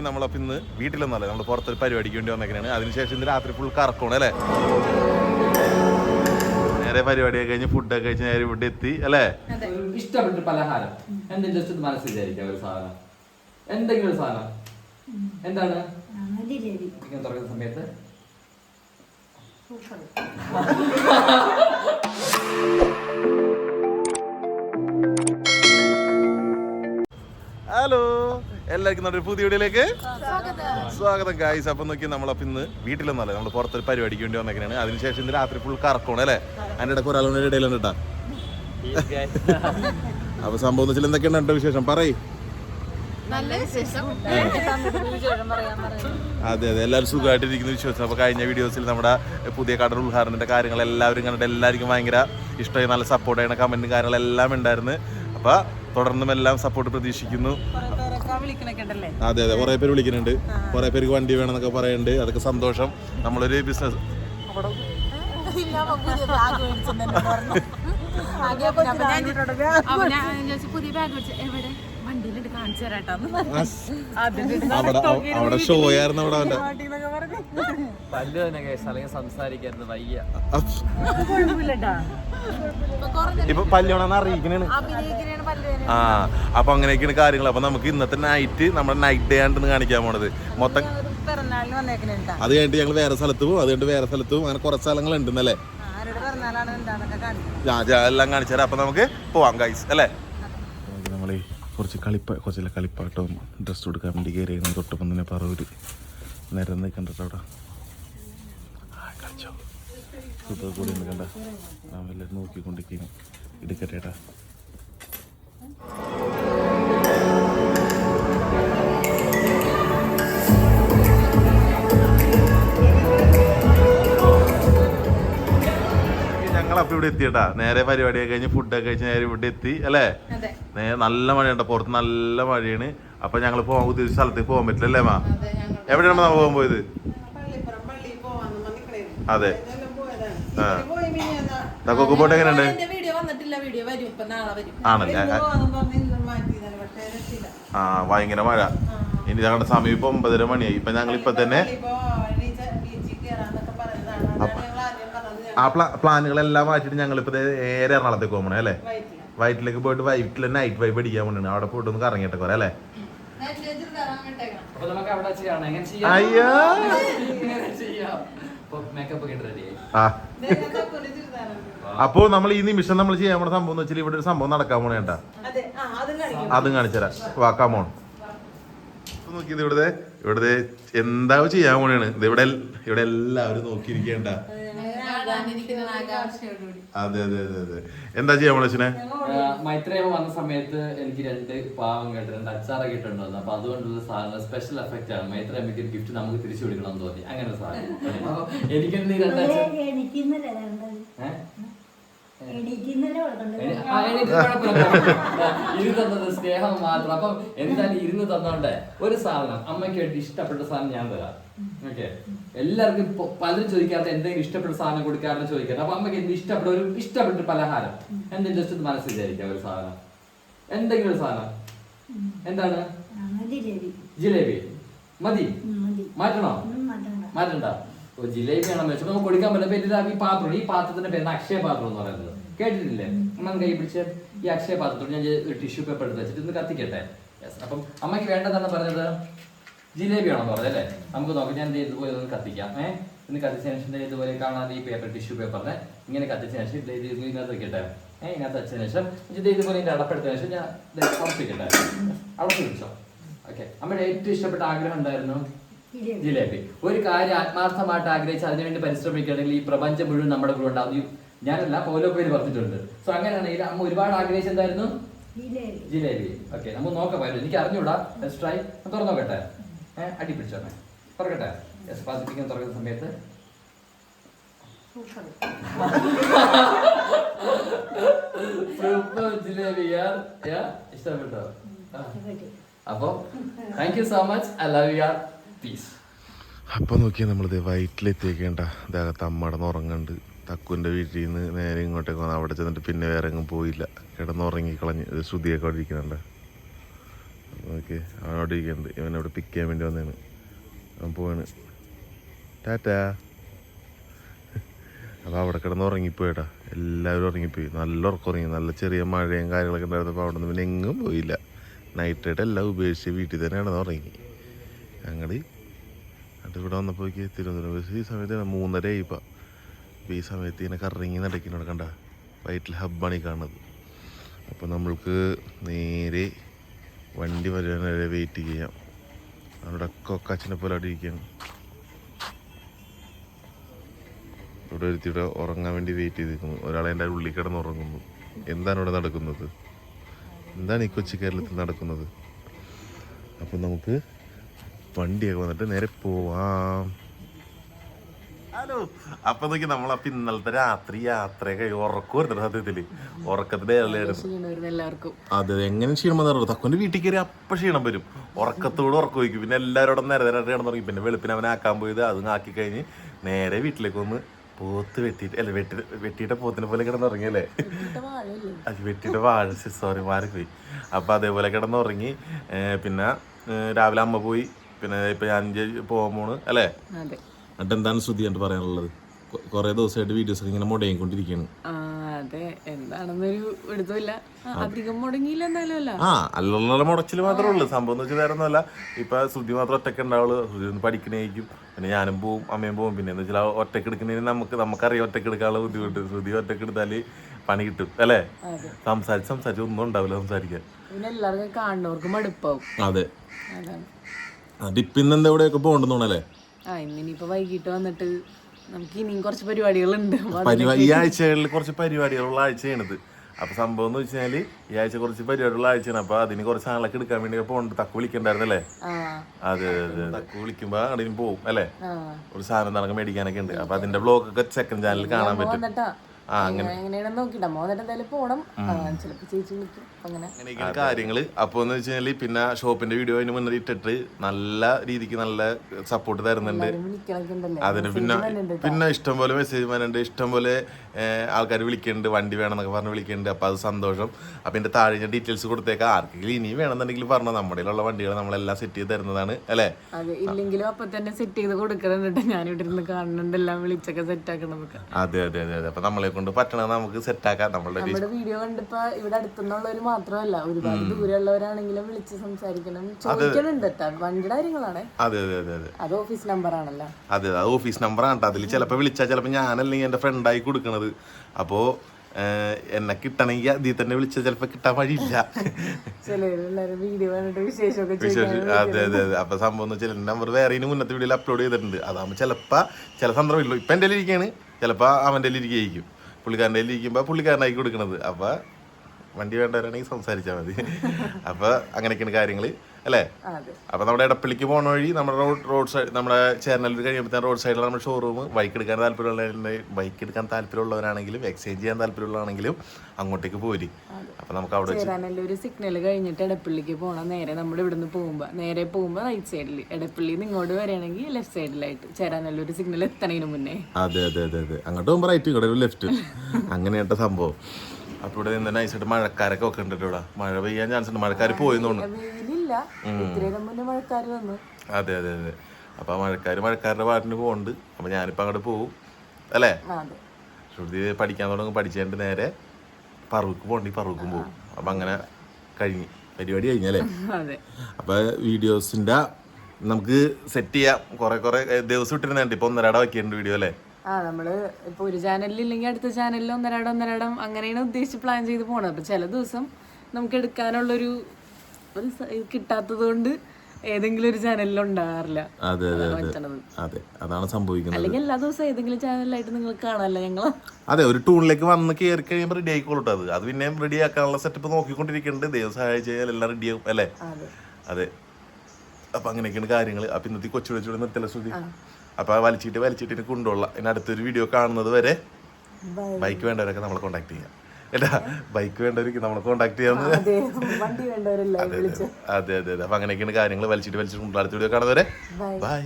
നമ്മളപ്പോ ഇന്ന് വീട്ടിലൊന്നല്ല നമ്മൾ പുറത്തൊരു പരിപാടിക്ക് വേണ്ടി വന്നേക്കാണ് അതിനുശേഷം ഇന്ന് രാത്രി ഫുൾ കറക്കണം അല്ലേ? നേരെ പരിപാടിയൊക്കെ കഴിഞ്ഞ് ഫുഡൊക്കെ കഴിച്ച് നേരെ ഇവിടെ എത്തി അല്ലേ? ഒരു ഇഷ്ടപ്പെട്ട പലഹാരം. എന്തെങ്കിലും ജസ്റ്റ് ഒന്ന് മനസ്സിൽ വിചാരിക്കാം ഒരു സാധനം? എന്തെങ്കിലും ഒരു സാധനം? എന്താണ്? തുറക്കുന്ന സമയത്ത്? എല്ലാവർക്കും നമ്മുടെ പുതിയ വീഡിയോയിലേക്ക് സ്വാഗതം. ഗായ്സ് അപ്പം നോക്കി നമ്മളപ്പം ഇന്ന് വീട്ടിലൊന്നല്ല നമ്മൾ പുറത്തൊരു പരിപാടിക്ക് വേണ്ടി വന്നേക്കാണ് അതിനുശേഷം ഇന്ന് രാത്രി ഫുൾ കറക്കണം അല്ലേ? അതിന്റെ ഇടയ്ക്ക് ഒരാളുടെ ഇടയിലുണ്ട് കേട്ടാ. അപ്പൊ സംഭവം എന്ന് വെച്ചാൽ എന്തൊക്കെയാണ് എന്റെ വിശേഷം? പറയ്. അതെ അതെ. എല്ലാവരും സുഖമായിട്ടിരിക്കുന്ന വിശ്വാസം അപ്പോൾ കഴിഞ്ഞ വീഡിയോസിൽ നമ്മുടെ പുതിയ കടൽ ഉദ്ഘാടനത്തിന്റെ കാര്യങ്ങൾ എല്ലാവരും കണ്ടിട്ട് എല്ലാവർക്കും ഭയങ്കര ഇഷ്ടമായി നല്ല സപ്പോർട്ട് ചെയ്യുന്ന കമന്റും കാര്യങ്ങളെല്ലാം ഉണ്ടായിരുന്നു. അപ്പോൾ തുടർന്നും എല്ലാം സപ്പോർട്ട് പ്രതീക്ഷിക്കുന്നു. അതെ അതെ. കുറെ പേര് വിളിക്കുന്നുണ്ട്. കുറെ പേർക്ക് വണ്ടി വേണമെന്നൊക്കെ പറയുന്നുണ്ട്. അതൊക്കെ സന്തോഷം. നമ്മളൊരു ബിസിനസ് പുതിയ ബാഗ് വെച്ച് എവിടെ? കാണിച്ചു അവിടെ അവിടെ ഷോ ആയിരുന്നു അവിടെ അവന്റെ. പല്ല് തന്നെ കേസ് അല്ലെങ്കിൽ വയ്യ. ഇപ്പൊ പല്ലോണെന്ന് അറിയിക്കണേ ആ അപ്പൊ അങ്ങനെയൊക്കെയാണ് കാര്യങ്ങൾ അപ്പൊ നമുക്ക് ഇന്നത്തെ നൈറ്റ് നമ്മുടെ നൈറ്റ് ഡേ ആണ്ടെന്ന് കാണിക്കാൻ പോണത്. മൊത്തം അത് കഴിഞ്ഞിട്ട് ഞങ്ങൾ വേറെ സ്ഥലത്ത് പോകും അത് കഴിഞ്ഞിട്ട് വേറെ സ്ഥലത്ത് പോകും അങ്ങനെ കുറച്ച് സ്ഥലങ്ങൾ ഉണ്ടെന്നല്ലേ അല്ലേ എല്ലാം കാണിച്ചു തരാം. അപ്പൊ നമുക്ക് പോവാം ഗൈസ് അല്ലേ? കുറച്ച് കളിപ്പ കുറച്ചില്ല കളിപ്പാട്ടവും ഡ്രസ്സ് കൊടുക്കാൻ വേണ്ടി കയറിയാണ് തൊട്ടപ്പം തന്നെ പറവൂര് നേരം നിൽക്കണ്ടോ അവിടെ. കൂടി നിൽക്കണ്ട ഞാൻ വല്ല നോക്കിക്കൊണ്ടിരിക്കുന്നു. എടുക്കട്ടേട്ടാ ഞങ്ങളപ്പോ ഇവിടെ എത്തിട്ടാ നേരെ പരിപാടിയൊക്കെ കഴിഞ്ഞ് ഫുഡൊക്കെ കഴിച്ച് നേരെ ഇവിടെ എത്തി അല്ലേ? നേരെ നല്ല മഴയുണ്ട്. പുറത്ത് നല്ല മഴയാണ്. അപ്പൊ ഞങ്ങൾ പോകാൻ ഉദ്ദേശിച്ച സ്ഥലത്തേക്ക് പോകാൻ പറ്റില്ല അല്ലേ മാ? എവിടെയാണ് നമ്മൾ പോകാൻ പോയത്. അതെ? തക്കൊക്കെ പോട്ട് എങ്ങനെയുണ്ട്? ആണല്ലേ. ആ ഭയങ്കര മഴ. ഇനി ഞങ്ങളുടെ സമയം ഇപ്പൊ ഒമ്പതര മണിയായി. ഇപ്പൊ ഞങ്ങൾ ഇപ്പൊ തന്നെ ആ പ്ലാ പ്ലാനുകളെല്ലാം മാറ്റിയിട്ട് ഞങ്ങൾ ഇപ്പൊ നേരെ എറണാകുളത്തേക്ക് പോകണേ അല്ലേ. വയറ്റിലേക്ക് പോയിട്ട് വൈറ്റിൽ നൈറ്റ് വൈബ് അടിക്കാൻ വേണ്ടിയാണ് അവിടെ പോയിട്ട് ഒന്ന് കറങ്ങിയിട്ട് വരാം അല്ലേ? അയ്യോ. അപ്പോ നമ്മൾ ഈ നിമിഷം നമ്മൾ ചെയ്യാൻ പോണ സംഭവം എന്ന് വെച്ചാൽ ഇവിടെ ഒരു സംഭവം നടക്കാൻ പോണേ കേട്ടാ. അതെ കാണിച്ചുതരാം വാ കമോൺ നോക്കിയത് ഇവിടുത്തെ ഇവിടുത്തെ എന്താ ചെയ്യാൻ പോണേണ്? ഇത് ഇവിടെ ഇവിടെ എല്ലാവരും നോക്കിയിരിക്കേണ്ട അതെ അതെ അതെ അതെ. എന്താ ചെയ്യാം അച്ഛനെ മൈത്രേമ വന്ന സമയത്ത് എനിക്ക് രണ്ട് പാവം കേട്ട് രണ്ട് അച്ചാറൊക്കെ ഇട്ടുണ്ടായിരുന്നു. അപ്പൊ അതുകൊണ്ടുള്ള സാധനം സ്പെഷ്യൽ എഫക്റ്റ് ആണ്. മൈത്രേമയ്ക്ക് ഒരു ഗിഫ്റ്റ് നമുക്ക് തിരിച്ചു കൊടുക്കണം എന്ന് തോന്നി. അങ്ങനെ സാധനം. എനിക്കെന്ത് രണ്ട്. ഇത് തന്നത് സ്നേഹം മാത്രം. അപ്പം എന്തായാലും ഇരുന്ന് തന്നോണ്ടേ ഒരു സാധനം. അമ്മയ്ക്ക് ഇഷ്ടപ്പെട്ട സാധനം ഞാൻ തരാം. ഓക്കെ? എല്ലാവർക്കും പലരും ചോദിക്കാത്ത എന്തെങ്കിലും ഇഷ്ടപ്പെട്ട സാധനം കൊടുക്കാറുണ്ട് ചോദിക്കാറ് അപ്പൊ അമ്മയ്ക്ക് എന്ത് ഇഷ്ടപ്പെട്ട ഒരു ഇഷ്ടപ്പെട്ട പലഹാരം? എന്തെങ്കിലും ജസ്റ്റ് ഒന്ന് മനസ്സിൽ വിചാരിക്കാം ഒരു സാധനം. എന്തെങ്കിലും ഒരു സാധനം. എന്താണ്? ജിലേബി. മതി. മാറ്റണോ? മാറ്റണ്ട മാറ്റണ്ട. ഓ ജിലേബി ആണെന്ന് വെച്ചാൽ നമുക്ക് കൊടുക്കാൻ പറ്റില്ല. ഈ പാത്രം. ഈ പാത്രത്തിന്റെ പേര് അക്ഷയ പാത്രം എന്ന് പറയുന്നത്. കേട്ടിട്ടില്ലേ? അമ്മ കൈ പിടിച്ച് ഈ അക്ഷയ പാത്രത്തോട് ഞാൻ ഒരു ടിഷ്യൂ പേപ്പർ എടുത്ത് വെച്ചിട്ട് ഇന്ന് കത്തിക്കട്ടെ? അപ്പം അമ്മയ്ക്ക് വേണ്ടതാണ് പറഞ്ഞത്? ജിലേബി പറഞ്ഞത് അല്ലേ? നമുക്ക് നോക്കാം. ഞാൻ ഇതുപോലെ ഒന്ന് കത്തിക്കാം. ഏഹ് ഇന്ന് കത്തിച്ചതിന് ശേഷം ഇതുപോലെ കാണാതെ ഈ പേപ്പർ ടിഷ്യൂ പേപ്പറിനെ ഇങ്ങനെ കത്തിച്ചതിന് ശേഷം ഇതിനകത്ത് വെക്കട്ടെ. ഏഹ് ഇതിനകത്ത് വെച്ചതിന് ശേഷം ഇത് ഇതുപോലെ ഇതിന്റെ അടപ്പെടുത്തതിന് ശേഷം ഞാൻ ഉറപ്പിക്കട്ടെ. അവിടെ പിടിച്ചോ ഓക്കെ. അമ്മയുടെ ഏറ്റവും ഇഷ്ടപ്പെട്ട ആഗ്രഹം ഉണ്ടായിരുന്നു ജിലേബി. ഒരു കാര്യം ആത്മാർത്ഥമായിട്ട് ആഗ്രഹിച്ച് അതിനുവേണ്ടി പരിശ്രമിക്കുകയാണെങ്കിൽ ഈ പ്രപഞ്ചം മുഴുവൻ നമ്മുടെ കൂടെ ഉണ്ടാവും. ഞാനല്ല ഓരോ പേര് പറഞ്ഞിട്ടുണ്ട്. സോ അങ്ങനെയാണെങ്കിൽ അമ്മ ഒരുപാട് ആഗ്രഹിച്ചെന്തായിരുന്നു ജിലേബി. ഓക്കെ. നമുക്ക് നോക്കാം. എനിക്ക് അറിഞ്ഞൂടാ. ലെറ്റ്സ് ട്രൈ തുറന്നു നോക്കട്ടെ. ഏഹ് അടി തുറക്കട്ടെ. യെസ് പാസിപ്പിക്കാൻ തുറക്കുന്ന സമയത്ത്. ഇഷ്ടപ്പെട്ടോ? ആ. അപ്പൊ thank you so much I love you R പീസ് അപ്പൊ നോക്കിയാൽ നമ്മളിത് വയറ്റിലെത്തിയേക്കേണ്ട. അദ്ദേഹത്തെ അമ്മടന്ന് ഉറങ്ങുന്നുണ്ട് തക്കുവിന്റെ വീട്ടിൽ നിന്ന് നേരെ ഇങ്ങോട്ടേക്ക് വന്ന് അവിടെ ചെന്നിട്ട് പിന്നെ വേറെ എങ്ങും പോയില്ല. കിടന്നുറങ്ങി കളഞ്ഞ് ഇത് ശ്രുതിയൊക്കെ അവിടെ ഇരിക്കുന്നുണ്ട്. ഓക്കെ അവനോട് ഇരിക്കുന്നുണ്ട്. ഇവൻ അവിടെ പിക്ക് ചെയ്യാൻ വേണ്ടി വന്നതാണ്. അവൻ പോവാണ്. ടാറ്റാ. അപ്പോൾ അവിടെ കിടന്ന് ഉറങ്ങിപ്പോയിട്ടാ എല്ലാവരും ഉറങ്ങിപ്പോയി. നല്ല ഉറക്കം ഉറങ്ങി. നല്ല ചെറിയ മഴയും കാര്യങ്ങളൊക്കെ ഉണ്ടായിരുന്നപ്പോൾ അവിടെ നിന്ന് പിന്നെ എങ്ങും പോയില്ല. നൈറ്റ് ആയിട്ട് എല്ലാം ഉപേക്ഷിച്ച് വീട്ടിൽ തന്നെ കിടന്ന് ഉറങ്ങി. ഞങ്ങൾ അത് ഇവിടെ വന്നപ്പോഴേക്ക് തിരുവനന്തപുരം ബസ് ഈ സമയത്ത് മൂന്നര ആയിപ്പോൾ അപ്പോൾ ഈ സമയത്ത് ഇങ്ങനെ കറങ്ങി നടക്കുന്നുണ്ട് കണ്ട. വൈറ്റിൽ ഹബ്ബാണ് ഈ കാണുന്നത്. അപ്പോൾ നമ്മൾക്ക് നേരെ വണ്ടി വരുവാൻ വരെ വെയിറ്റ് ചെയ്യാം. അവിടെ കൊക്കാച്ചിനെ പോലെ അവിടെ ഇരിക്കുകയാണ്. ഇവിടെ ഒരുത്തിയുടെ ഉറങ്ങാൻ വേണ്ടി വെയിറ്റ് ചെയ്ത് നിൽക്കുന്നു ഒരാളെ എന്റെ ഉള്ളിൽ കിടന്ന് ഉറങ്ങുന്നു. എന്താണ് ഇവിടെ നടക്കുന്നത്? എന്താണ് ഈ കൊച്ചു കേരളത്തിൽ നടക്കുന്നത്? അപ്പം നമുക്ക് വണ്ടിയൊക്കെ വന്നിട്ട് നേരെ പോവാം. ഹലോ. അപ്പൊ നോക്കി നമ്മളപ്പ ഇന്നലത്തെ രാത്രി യാത്രയൊക്കെ ഉറക്കം വരുന്നുണ്ട് സത്യത്തിൽ. ഉറക്കത്തിന്റെ എല്ലാവർക്കും. അതെ എങ്ങനെ ക്ഷീണം തക്കൊന്റെ വീട്ടിൽ കയറി അപ്പൊ ക്ഷീണം വരും. ഉറക്കത്തോട് ഉറക്കം വയ്ക്കും പിന്നെ എല്ലാവരോടും നേരെ നേരെ കിടന്നു തുടങ്ങി പിന്നെ വെളുപ്പിന് അവനെ ആക്കാൻ പോയത് അതും ആക്കി കഴിഞ്ഞ് നേരെ വീട്ടിലേക്ക് വന്ന് പോത്ത് വെട്ടിട്ട് അല്ല വെട്ടി വെട്ടിയിട്ട പോത്തിനെ പോലെ കിടന്നുറങ്ങിയല്ലേ അത് വെട്ടിയിട്ട് വാഴ. സോറി മാറിപ്പോയി അപ്പൊ അതേപോലെ കിടന്നുറങ്ങി. പിന്നെ രാവിലെ അമ്മ പോയി. പിന്നെ ഇപ്പൊ ഞാൻ പോകാൻ പോണ് അല്ലേ? എന്നിട്ട് എന്താണ് ശ്രുതി എന്നിട്ട് പറയാനുള്ളത്? കുറെ ദിവസമായിട്ട് വീഡിയോസ് ഒക്കെ ഇങ്ങനെ മുടങ്ങിക്കൊണ്ടിരിക്കുകയാണ് അതെ. എന്താണെന്നൊരു എടുത്തില്ല അധികം മുടങ്ങിയില്ല എന്നാലും ആ അല്ലല്ല മുടച്ചിൽ മാത്രമേ ഉള്ളൂ. സംഭവം എന്ന് വെച്ചാൽ വേറെ ഒന്നുമല്ല. ഇപ്പൊ ശ്രുതി മാത്രം ഒറ്റയ്ക്ക് ഉണ്ടാവുള്ളൂ. ശ്രുതി ഒന്ന് പഠിക്കണേക്കും. പിന്നെ ഞാനും പോവും അമ്മയും പോവും. പിന്നെ എന്ന് വെച്ചാൽ ഒറ്റയ്ക്ക് എടുക്കുന്നതിന് നമുക്ക് നമുക്കറിയാം ഒറ്റയ്ക്ക് എടുക്കാനുള്ള ബുദ്ധിമുട്ട്. ശ്രുതി ഒറ്റയ്ക്ക് എടുത്താൽ പണി കിട്ടും അല്ലേ? സംസാരിച്ച് സംസാരിച്ച് ഒന്നും ഉണ്ടാവില്ല സംസാരിക്കാൻ. പിന്നെ എല്ലാവർക്കും കാണുന്നവർക്ക് മടുപ്പാവും. അതെ. അതാണ്. ഇന്ന് എന്താ എവിടെയൊക്കെ പോകണ്ടെന്നോണല്ലേ ആ ഇന്നിനിപ്പോ വൈകിട്ട് വന്നിട്ട് നമുക്ക് ഇനിയും കുറച്ച് പരിപാടികളുണ്ട്. പരിപാടി ഈ ആഴ്ചകളിൽ കുറച്ച് പരിപാടികളുള്ള ആഴ്ചയാണിത്. അപ്പൊ സംഭവം എന്ന് വെച്ചാൽ ഈ ആഴ്ച കുറച്ച് പരിപാടികളുള്ള ആഴ്ചയാണ്. അപ്പൊ അതിന് കുറച്ച് ആളൊക്കെ എടുക്കാൻ വേണ്ടി പോകണ്ട. തക്ക് വിളിക്കണ്ടായിരുന്നല്ലേ? ആ. അതെ അതെ തക്ക് വിളിക്കുമ്പോ അവിടെ പോവും അല്ലേ? ഒരു സാധനം നടക്കാൻ മേടിക്കാനൊക്കെ ഉണ്ട്. അപ്പൊ അതിന്റെ ബ്ലോഗ് ഒക്കെ സെക്കൻഡ് ചാനലിൽ കാണാൻ പറ്റും. ആ അങ്ങനെ. എങ്ങനെയാണെന്ന് നോക്കിട്ടാ മോന്നിട്ട് എന്തായാലും പോണം. ചിലപ്പോ ചേച്ചി വിളിക്കും. അങ്ങനെ. അങ്ങനെയൊക്കെയാണ് കാര്യങ്ങൾ. അപ്പൊ എന്ന് വെച്ചാൽ പിന്നെ ഷോപ്പിന്റെ വീഡിയോ അതിന് മുന്നേ ഇട്ടിട്ട് നല്ല രീതിക്ക് നല്ല സപ്പോർട്ട് തരുന്നുണ്ട്. അതിന് പിന്നെ പിന്നെ ഇഷ്ടംപോലെ മെസ്സേജ് വരുന്നുണ്ട് ഇഷ്ടം പോലെ ആൾക്കാർ വിളിക്കുന്നുണ്ട്. വണ്ടി വേണം എന്നൊക്കെ പറഞ്ഞ് വിളിക്കുന്നുണ്ട്. അപ്പോൾ അത് സന്തോഷം. അപ്പോൾ എന്റെ താഴെ ഞാൻ ഡീറ്റെയിൽസ് കൊടുത്തേക്കാം. ആർക്കെങ്കിലും ഇനി വേണമെന്നുണ്ടെങ്കിൽ പറഞ്ഞു. നമ്മുടെ ഉള്ള വണ്ടികൾ നമ്മളെല്ലാം സെറ്റ് ചെയ്ത് തരുന്നതാണ്. അല്ലേ? അതെ. ഇല്ലെങ്കിലും അപ്പൊ തന്നെ സെറ്റ് ചെയ്ത് കൊടുക്കണമെന്നിട്ട് ഞാനിവിടെ ഇരുന്ന് കാണുന്നുണ്ട്. എല്ലാം വിളിച്ചൊക്കെ സെറ്റ് ആക്കണം അതെ അതെ അതെ അപ്പോൾ നമ്മളെ കൊണ്ട് പറ്റണത് നമുക്ക് സെറ്റ് ആക്കാം. നമ്മളുടെ വീഡിയോ കണ്ടിപ്പോ ഇവിടെ അടുത്തുനിന്നുള്ളവര് മാത്രമല്ല ഒരുപാട് ദൂരെയുള്ളവരാണെങ്കിലും വിളിച്ച് സംസാരിക്കണം. ചോദിക്കണുണ്ട് വണ്ടിയുടെ കാര്യങ്ങളാണ്. അതെ അതെ അതെ അതെ. അത് ഓഫീസ് നമ്പർ ആണല്ലോ അതെ അത് ഓഫീസ് നമ്പർ ആണ് അതിൽ ചിലപ്പോൾ വിളിച്ചാൽ ചിലപ്പോൾ ഞാനല്ലെങ്കിൽ എന്റെ ഫ്രണ്ടായി കൊടുക്കണത്. അപ്പോൾ എന്നെ കിട്ടണെങ്കിൽ അതിൽ തന്നെ വിളിച്ചാൽ ചിലപ്പോൾ കിട്ടാൻ വഴിയില്ല. അതെ അതെ അതെ. അപ്പൊ സംഭവം എന്ന് വെച്ചാൽ നമ്പർ വേറെ മുന്നത്തെ വീഡിയോയിൽ അപ്ലോഡ് ചെയ്തിട്ടുണ്ട്. അതാകുമ്പോൾ ചിലപ്പോൾ ചില സന്ദർഭമില്ല ഇപ്പം എന്റെ ഇരിക്കുകയാണ് ചിലപ്പോൾ അവന്റെ ഇരിക്കുകയായിരിക്കും പുള്ളിക്കാരന്റെ ഇരിക്കുമ്പോൾ പുള്ളിക്കാരനായി കൊടുക്കണത്. അപ്പോൾ വണ്ടി വേണ്ടവരാണെങ്കിൽ സംസാരിച്ചാൽ മതി. അപ്പോൾ അങ്ങനെയൊക്കെയാണ് കാര്യങ്ങൾ അല്ലേ? അപ്പൊ അപ്പോൾ നമ്മുടെ ഇടപ്പള്ളിക്ക് പോണ വഴി നമ്മുടെ റോഡ് സൈഡ് നമ്മുടെ ചേർന്നല്ലൂർ തന്നെ റോഡ് സൈഡിലാണ് നമ്മുടെ ഷോറൂം ബൈക്ക് എടുക്കാൻ താല്പര്യമുള്ള ബൈക്ക് എടുക്കാൻ താല്പര്യമുള്ളവരാണെങ്കിലും എക്സ്ചേഞ്ച് ചെയ്യാൻ താല്പര്യമുള്ളതാണെങ്കിലും അങ്ങോട്ടേക്ക് പോരി. അപ്പോൾ നമുക്ക് അവിടെ ഒരു സിഗ്നൽ കഴിഞ്ഞിട്ട് ഇടപ്പള്ളിക്ക് പോകണം നേരെ നമ്മൾ ഇവിടുന്ന് പോകുമ്പോ നേരെ പോകുമ്പോ റൈറ്റ് സൈഡിൽ ഇടപ്പള്ളി ഇങ്ങോട്ട് വരികയാണെങ്കിൽ ലെഫ്റ്റ് സൈഡിലായിട്ട് ചേരാനല്ല ഒരു സിഗ്നൽ എത്തണതിന് മുന്നേ. അതെ അതെ അതെ അതെ. അങ്ങോട്ട് പോകുമ്പോൾ റൈറ്റ് ഇവിടെ ലെഫ്റ്റ് അങ്ങനെയാട്ട സംഭവം. അപ്പോൾ ഇവിടെ നിന്ന് നൈസായിട്ട് മഴക്കാരൊക്കെ ഒക്കെ ഉണ്ട് ഇവിടെ. മഴ പെയ്യാൻ ചാൻസ് ഉണ്ട്. മഴക്കാർ പോയി തോന്നുന്നു. അതെ അതെ അതെ. അപ്പൊ ആ മഴക്കാർ മഴക്കാരുടെ പാട്ടിന് പോകുന്നുണ്ട് അപ്പൊ ഞാനിപ്പോ അങ്ങോട്ട് പോകും അല്ലേ? ശ്രുതി പഠിക്കാൻ തുടങ്ങും. പഠിച്ചതിന്റെ നേരെ പറവൂക്ക് പോകണ്ടി പറവൂക്കും പോകും അപ്പൊ അങ്ങനെ കഴിഞ്ഞ്. പരിപാടി കഴിഞ്ഞല്ലേ? അപ്പൊ വീഡിയോസിന്റെ നമുക്ക് സെറ്റ് ചെയ്യാം. കുറേ കുറേ ദിവസം ഇട്ടിരുന്നുണ്ട്. ഇപ്പൊ ഒന്നരാട വയ്ക്കുന്നുണ്ട് വീഡിയോ അല്ലേ? ആ നമ്മൾ ഇപ്പൊ ഒരു ചാനലിൽ ഇല്ലെങ്കിൽ അടുത്ത ചാനലിൽ ഒന്നരാടം ഒന്നരാടം അങ്ങനെയാണ് ഉദ്ദേശിച്ച് പ്ലാൻ ചെയ്ത് പോണത്. അപ്പൊ ചില ദിവസം നമുക്ക് എടുക്കാനുള്ളൊരു ഒരു കിട്ടാത്തത് കൊണ്ട് ഏതെങ്കിലും ഒരു ചാനലിൽ ഉണ്ടാകാറില്ല. അതെ അതെ അതെ. അതെ അതാണ് സംഭവിക്കുന്നത്. അല്ലെങ്കിൽ എല്ലാ ദിവസവും ഏതെങ്കിലും ചാനലിലായിട്ട് നിങ്ങൾ കാണാനല്ല ഞങ്ങൾ അതെ ഒരു ടൂണിലേക്ക് വന്ന് കയറി കഴിയുമ്പോൾ റെഡി ആയിക്കോളൂ അത്. അത് പിന്നെയും റെഡി ആക്കാനുള്ള സെറ്റപ്പ് നോക്കിക്കൊണ്ടിരിക്കുന്നുണ്ട്. ദൈവം സഹായിച്ചു കഴിഞ്ഞാൽ എല്ലാം റെഡി ആവും അല്ലേ? അതെ. അതെ. അപ്പൊ അങ്ങനെയൊക്കെയാണ് കാര്യങ്ങൾ അപ്പൊ ഇന്നത്തെ കൊച്ചു കൊച്ചു നിർത്തല ശ്രുതി. അപ്പൊ വലിച്ചിട്ട് വലിച്ചിട്ട് ഇനി കൊണ്ടുപോകാം ഇനി അടുത്തൊരു വീഡിയോ കാണുന്നത് വരെ ബൈക്ക് വേണ്ടവരൊക്കെ നമ്മളെ കോണ്ടാക്ട് ചെയ്യാം. ഏട്ടാ ബൈക്ക് വേണ്ടവർക്ക് നമ്മളെ കോണ്ടാക്ട് ചെയ്യാന്ന് അതെ അതെ അതെ അപ്പൊ അങ്ങനെയൊക്കെയാണ് കാര്യങ്ങൾ വലിച്ചിട്ട് വലിച്ചിട്ട്. അടുത്ത വീഡിയോ കാണുന്നവരെ. ബൈ